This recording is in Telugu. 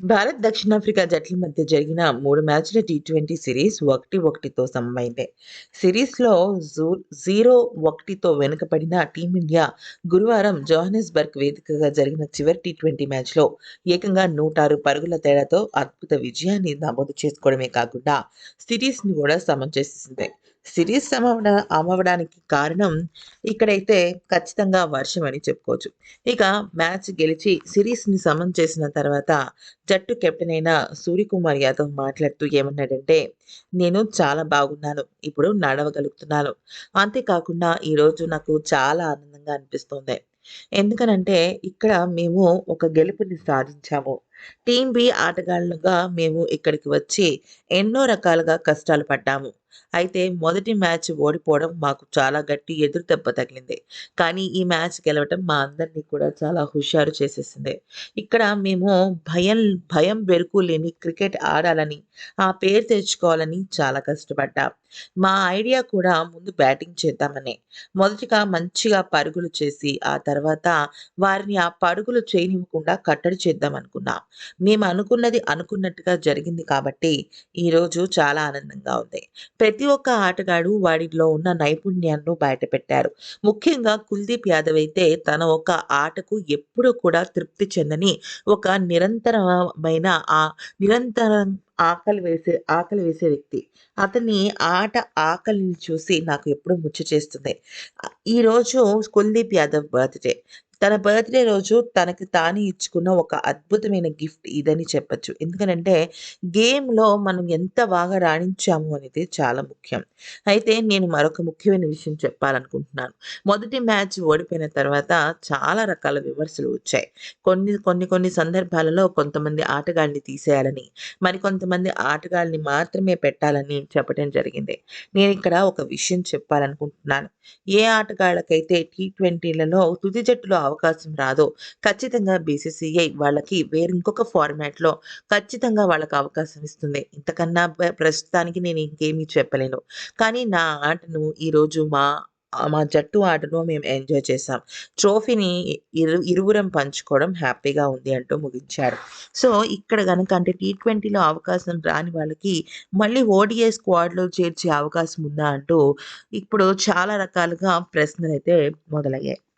భారత్, దక్షిణాఫ్రికా జట్ల మధ్య జరిగిన మూడు మ్యాచ్‌ల టీ20 సిరీస్ 1-1తో సమమైంది. సిరీస్‌లో జూ 0-1తో వెనుకబడిన టీమిండియా గురువారం జోహానెస్బర్గ్ వేదికగా జరిగిన చివరి టీ20 మ్యాచ్‌లో ఏకంగా 106 పరుగుల తేడాతో అద్భుత విజయాన్ని నమోదు చేసుకోవడమే కాకుండా సిరీస్‌ని కూడా సమం చేసేసింది. సిరీస్ సమవడ అమవడానికి కారణం ఇక్కడైతే ఖచ్చితంగా వర్షం అని చెప్పుకోవచ్చు. ఇక మ్యాచ్ గెలిచి సిరీస్‌ని సమం చేసిన తర్వాత జట్టు కెప్టెన్ అయిన సూర్యకుమార్ యాదవ్ మాట్లాడుతూ ఏమన్నాడంటే, "నేను చాలా బాగున్నాను. ఇప్పుడు నడవగలుగుతున్నాను. అంతేకాకుండా ఈరోజు నాకు చాలా ఆనందంగా అనిపిస్తుంది ఎందుకనంటే ఇక్కడ మేము ఒక గెలుపుని సాధించాము. టీమ్ బి ఆటగాళ్ళుగా మేము ఇక్కడికి వచ్చి ఎన్నో రకాలుగా కష్టాలు పడ్డాము. అయితే మొదటి మ్యాచ్ ఓడిపోవడం మాకు చాలా గట్టి ఎదురు దెబ్బ తగిలింది. కానీ ఈ మ్యాచ్ గెలవటం మా అందరినీ కూడా చాలా హుషారు చేసేసింది. ఇక్కడ మేము భయం భయం బెరుకు లేని క్రికెట్ ఆడాలని, ఆ పేరు తెచ్చుకోవాలని చాలా కష్టపడ్డాం. మా ఐడియా కూడా ముందు బ్యాటింగ్ చేద్దామని మొదటిగా మంచిగా పరుగులు చేసి ఆ తర్వాత వారిని ఆ పరుగులు చేయనివ్వకుండా కట్టడి చేద్దాం అనుకున్నాం మేము అనుకున్నది అనుకున్నట్టుగా జరిగింది కాబట్టి ఈరోజు చాలా ఆనందంగా ఉంది. ప్రతి ఒక్క ఆటగాడు వాడిలో ఉన్న నైపుణ్యాలను బయటపెట్టారు. ముఖ్యంగా కుల్దీప్ యాదవ్ అయితే తన ఒక ఆటకు ఎప్పుడూ కూడా తృప్తి చెందని ఒక నిరంతరమైన ఆ నిరంతరం ఆకలి వేసే ఆకలి వేసే వ్యక్తి. అతని ఆట ఆకలిని చూసి నాకు ఎప్పుడూ ముచ్చ చేస్తుంది. ఈరోజు కుల్దీప్ యాదవ్ బర్త్‌డే. తన బర్త్‌డే రోజు తనకి తాను ఇచ్చుకున్న ఒక అద్భుతమైన గిఫ్ట్ ఇదని చెప్పొచ్చు. ఎందుకనంటే గేమ్‌లో మనం ఎంత బాగా రాణించాము అనేది చాలా ముఖ్యం. అయితే నేను మరొక ముఖ్యమైన విషయం చెప్పాలనుకుంటున్నాను. మొదటి మ్యాచ్ ఓడిపోయిన తర్వాత చాలా రకాల విమర్శలు వచ్చాయి. కొన్ని కొన్ని కొన్ని సందర్భాలలో కొంతమంది ఆటగాళ్ళని తీసేయాలని, మరికొంతమంది ఆటగాళ్ళని మాత్రమే పెట్టాలని చెప్పడం జరిగింది. నేను ఇక్కడ ఒక విషయం చెప్పాలనుకుంటున్నాను. ఏ ఆటగాళ్ళకైతే టీ20లలో తుది జట్టులో అవకాశం రాదో ఖచ్చితంగా బీసీసీఐ వాళ్ళకి వేరే ఇంకొక ఫార్మాట్‌లో ఖచ్చితంగా వాళ్ళకి అవకాశం ఇస్తుంది. ఇంతకన్నా ప్రస్తుతానికి నేను ఇంకేమీ చెప్పలేను. కానీ నా ఆటను ఈరోజు మా మా జట్టు ఆటను మేము ఎంజాయ్ చేశాం. ట్రోఫీని ఇరు ఇరువురం పంచుకోవడం హ్యాపీగా ఉంది అంటూ ముగించాడు. సో, ఇక్కడ కనుక అంటే టీ20లో అవకాశం రాని వాళ్ళకి మళ్ళీ ఓడీఐ స్క్వాడ్‌లో చేర్చే అవకాశం ఉందా అంటూ ఇప్పుడు చాలా రకాలుగా ప్రశ్నలు అయితే మొదలయ్యాయి.